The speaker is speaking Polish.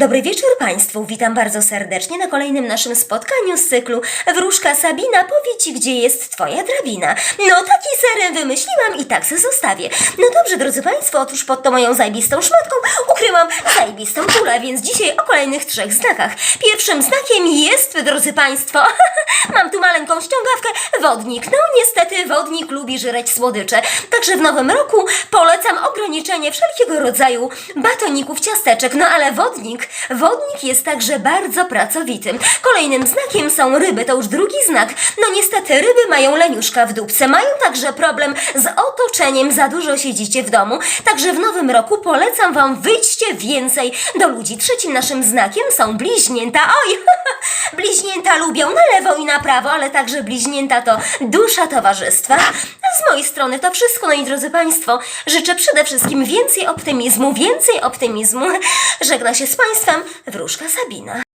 Dobry wieczór Państwu, witam bardzo serdecznie na kolejnym naszym spotkaniu z cyklu Wróżka Sabina powie Ci, gdzie jest Twoja drabina. No taki serem wymyśliłam i tak se zostawię. No dobrze, drodzy Państwo, otóż pod tą moją zajbistą szmatką ukryłam zajbistą kulę, więc dzisiaj o kolejnych trzech znakach. Pierwszym znakiem jest, drodzy Państwo, mam tu maleńką ściągawkę, wodnik. No niestety wodnik lubi żreć słodycze, także w nowym roku polecam ograniczenie wszelkiego rodzaju batoników, ciasteczek, no ale wodnik, wodnik jest także bardzo pracowitym. Kolejnym znakiem są ryby, to już drugi znak. No niestety ryby mają leniuszka w dupce, mają także problem z otoczeniem, za dużo siedzicie w domu, także w nowym roku polecam Wam wyjdźcie więcej do ludzi. Trzecim naszym znakiem są bliźnięta. Oj, bliźnięta lubią na lewo i na prawo, ale także bliźnięta to dusza towarzystwa. Z mojej strony to wszystko, no i drodzy Państwo, życzę przede wszystkim więcej optymizmu, więcej optymizmu. Żegna się z Państwem wróżka Sabina.